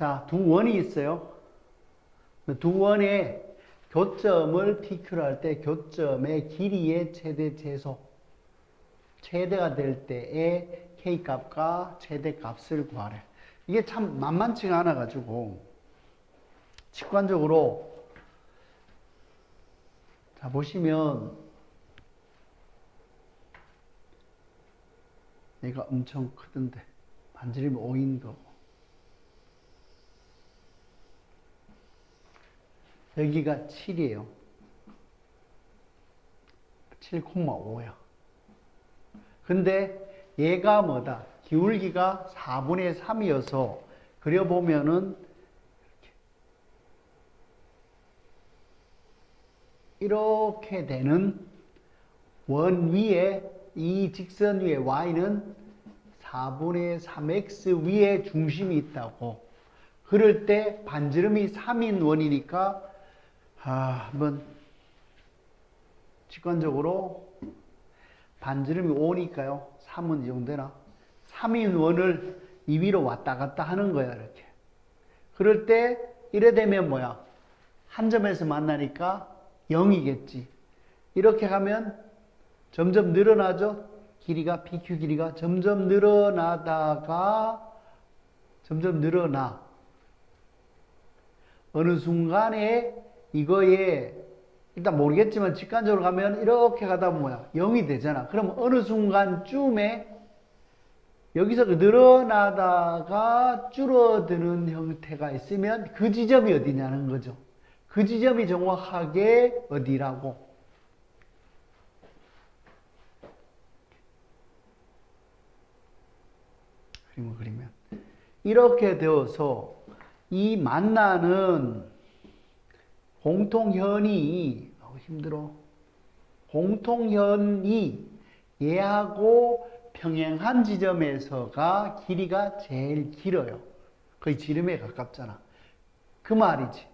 자, 두 원이 있어요. 두 원의 교점을 PQ로 할 때 교점의 길이의 최대 최소. 최대가 될 때의 K 값과 최대 값을 구하래. 이게 참 만만치가 않아가지고, 직관적으로, 자, 보시면, 얘가 엄청 크던데, 반지름이 5인 거고. 여기가 7이에요. 7,5야. 근데 얘가 뭐다? 기울기가 4분의 3이어서 그려보면은 이렇게, 되는 원 위에 이 직선 위에 y는 4분의 3x 위에 중심이 있다고. 그럴 때 반지름이 3인 원이니까 아, 한번 직관적으로 반지름이 5니까요. 3은 이 정도 되나? 3인 원을 이 위로 왔다 갔다 하는 거야, 이렇게. 그럴 때 이래 되면 뭐야? 한 점에서 만나니까 0이겠지. 이렇게 가면 점점 늘어나죠? 길이가, PQ 길이가 점점 늘어나다가 점점 늘어나. 어느 순간에 이거에 일단 모르겠지만 직관적으로 가면 이렇게 가다 보면 뭐야? 0이 되잖아. 그럼 어느 순간쯤에 여기서 늘어나다가 줄어드는 형태가 있으면 그 지점이 어디냐는 거죠. 그 지점이 정확하게 어디라고? 그림을 그리면 이렇게 되어서 이 만나는 공통현이 어, 힘들어. 공통현이 얘하고 평행한 지점에서가 길이가 제일 길어요. 거의 지름에 가깝잖아. 그 말이지.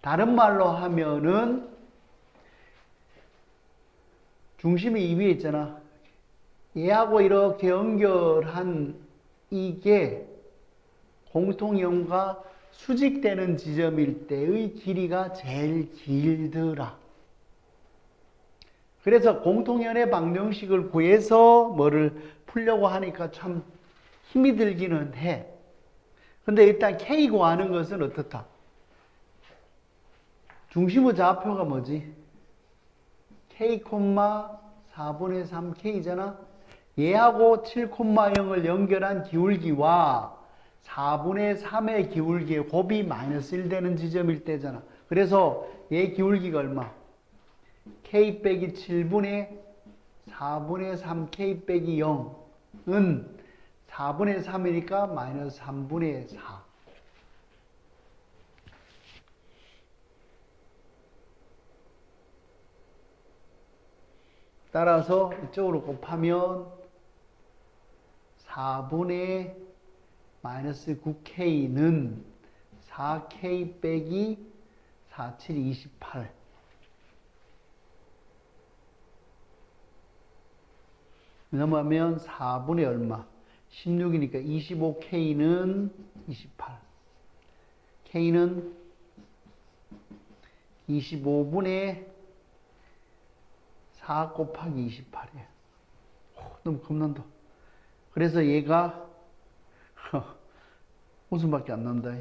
다른 말로 하면은 중심이 이 위에 있잖아. 얘하고 이렇게 연결한 이게 공통형과 수직되는 지점일 때의 길이가 제일 길더라. 그래서 공통연의 방정식을 구해서 뭐를 풀려고 하니까 참 힘이 들기는 해. 근데 일단 K 구하는 것은 어떻다? 중심의 좌표가 뭐지? K, 4분의 3K잖아? 얘하고 7,0을 연결한 기울기와 4분의 3의 기울기의 곱이 마이너스 1 되는 지점일 때잖아. 그래서 얘 기울기가 얼마? k 빼기 7분의 4분의 3 k 빼기 0은 4분의 3이니까 마이너스 3분의 4. 따라서 이쪽으로 곱하면 4분의 마이너스 9K는 4K 빼기 47, 28. 넘어가면 4분의 얼마? 16이니까 25K는 28. K는 25분의 4 곱하기 28이에요. 너무 겁난다. 그래서 얘가 웃음밖에 안 난다.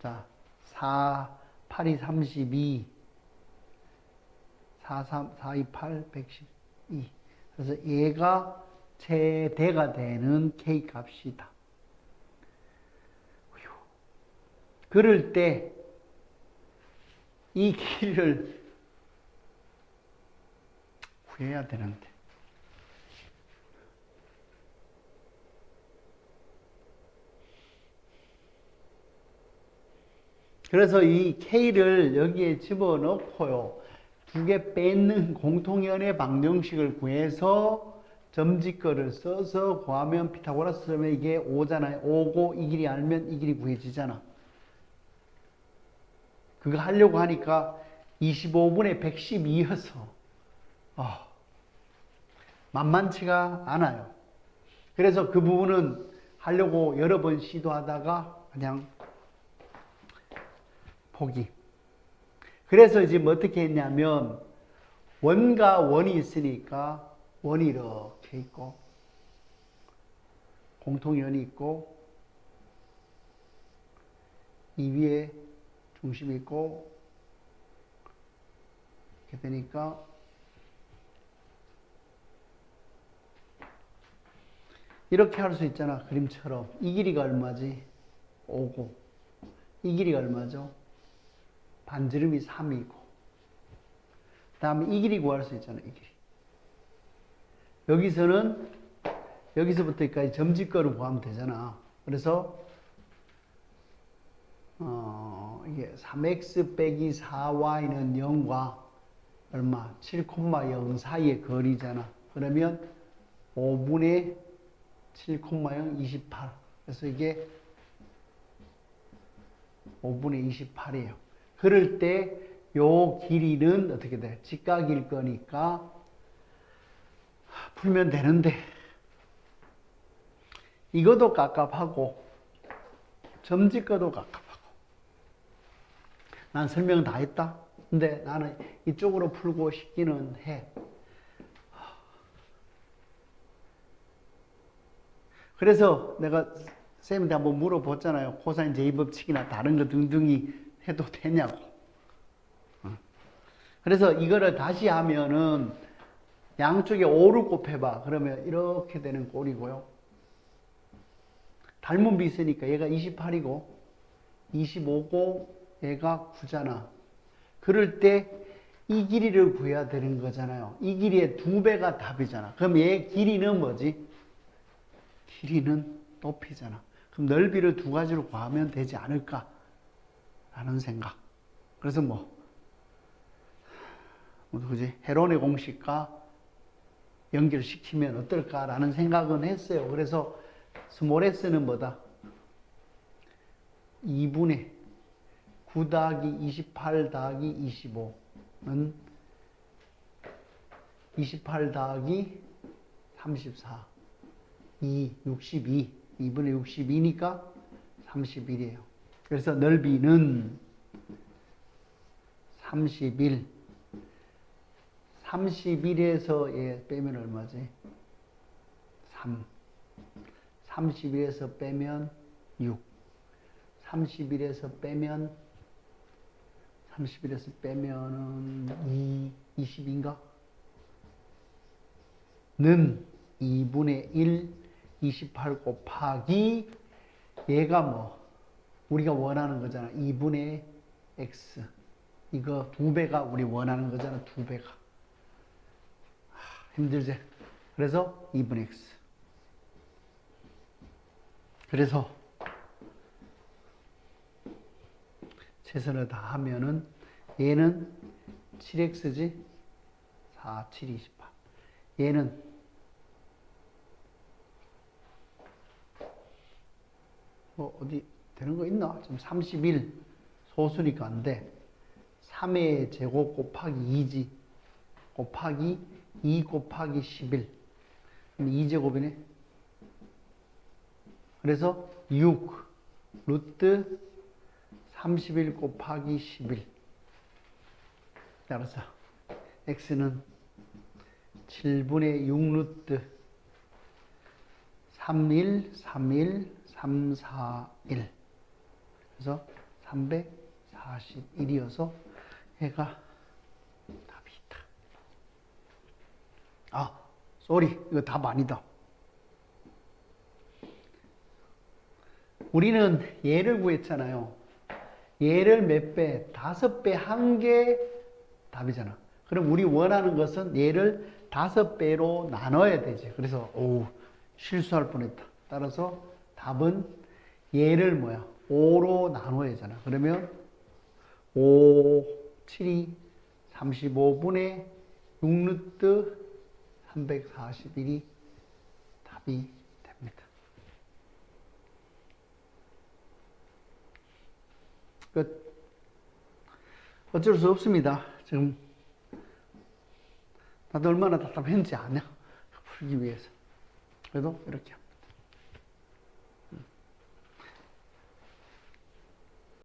자, 4, 8이 32, 4, 3, 4, 2, 8, 112. 그래서 얘가 최대가 되는 K 값이다. 휴. 그럴 때, 이 길을 구해야 되는데. 그래서 이 K를 여기에 집어넣고요. 두 개 뺏는 공통연의 방정식을 구해서 점지거를 써서 구하면 피타고라스 점에 이게 5잖아요. 5고 이 길이 알면 이 길이 구해지잖아. 그거 하려고 하니까 25분의 112여서 아, 만만치가 않아요. 그래서 그 부분은 하려고 여러 번 시도하다가 그냥 포기. 그래서 지금 어떻게 했냐면 원과 원이 있으니까 원이 이렇게 있고 공통연이 있고 이 위에 중심이 있고 이렇게 되니까 이렇게 할 수 있잖아 그림처럼 이 길이가 얼마지? 5고 이 길이가 얼마죠? 반지름이 3이고 그 다음에 이 길이 구할 수 있잖아 이 길이 여기서는 여기서부터 여기까지 점집거를 구하면 되잖아 그래서 어, 이게 3x 빼기 4y는 0과 얼마? 7,0 사이의 거리잖아. 그러면 5분의 7,0 28. 그래서 이게 5분의 28이에요. 그럴 때 요 길이는 어떻게 돼? 직각일 거니까 풀면 되는데 이것도 깝깝하고 점집거도 깝깝하고 난 설명 다 했다. 근데 나는 이쪽으로 풀고 싶기는 해. 그래서 내가 쌤한테 한번 물어봤잖아요. 코사인 제이법칙이나 다른 거 등등이 해도 되냐고. 어. 그래서 이거를 다시 하면은 양쪽에 5를 곱해봐. 그러면 이렇게 되는 꼴이고요. 닮은 비 있으니까 얘가 28이고 25고 얘가 9잖아. 그럴 때 이 길이를 구해야 되는 거잖아요. 이 길이의 두 배가 답이잖아. 그럼 얘 길이는 뭐지? 길이는 높이잖아. 그럼 넓이를 두 가지로 구하면 되지 않을까? 라는 생각. 그래서 뭐, 그지? 헤론의 공식과 연결시키면 어떨까라는 생각은 했어요. 그래서 스몰 s는 뭐다? 2분의 9 더하기 28 더하기 25는 28 더하기 34 2, 62 2분의 62니까 31이에요. 그래서 넓이는 31 31에서 얘 빼면 얼마지? 3 31에서 빼면 6 31에서 빼면 31에서 빼면은 2, 20인가? 는 2분의 1, 28 곱하기 얘가 뭐 우리가 원하는 거잖아. 2분의 x. 이거 두 배가 우리 원하는 거잖아. 두 배가. 하, 힘들지? 그래서 2분의 x. 그래서 최선을 다하면은 얘는 7x지 4, 7, 28 얘는 뭐 어디 되는 거 있나? 지금 31 소수니까 안 돼. 3의 제곱 곱하기 2지 곱하기 2 곱하기 11 그럼 2제곱이네. 그래서 6 루트 31 곱하기 11 따라서 x는 7분의 6 루트 31, 31, 3, 4, 1 그래서 341이어서 얘가 답이 있다. 아, 쏘리 이거 답 아니다. 우리는 얘를 구했잖아요. 얘를 몇 배? 다섯 배한게 답이잖아. 그럼 우리 원하는 것은 얘를 다섯 배로 나눠야 되지. 그래서 오 실수할 뻔 했다. 따라서 답은 얘를 뭐야? 5로 나눠야 되잖아. 그러면 5, 7이 35분의 6루트 341이 답이 됩니다. 끝. 어쩔 수 없습니다. 지금 나도 얼마나 답답했는지 아냐? 풀기 위해서. 그래도 이렇게.